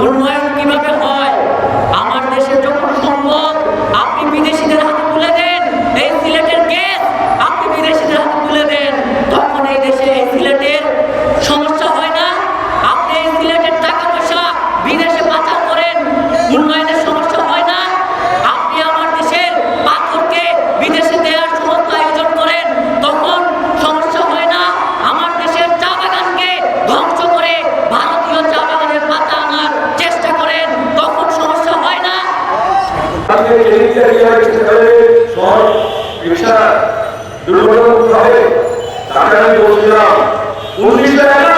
উন্নয়ন কীভাবে রিজার্ভেশন হবে সব পেশা দুর্বল হবে তাকে আমি বলছিলাম উনিশ টাকা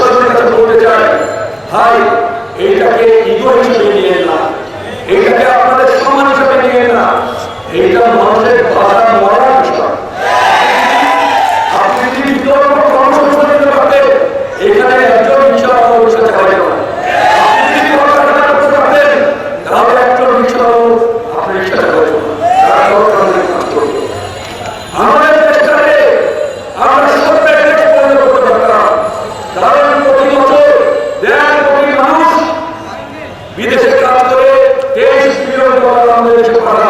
প্রশাসনের বলতে চাই ভাই এইটাকে ইগো হিসেবে নিয়ে না। এইটাকে আপনাদের সম্মান হিসেবে নিয়ে না। এইটা মানুষের ভাষা মনে তেইশ বিলিয়ন ডলার আমাদের দেশে পাঠানো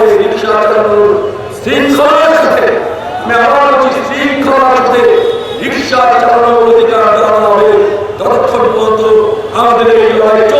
হয়ে রিক্সাচালুর শৃঙ্খলার সাথে আমি আবার বলছি শৃঙ্খলার সাথে রিক্সা চালানোর আমাদের এই লড়াই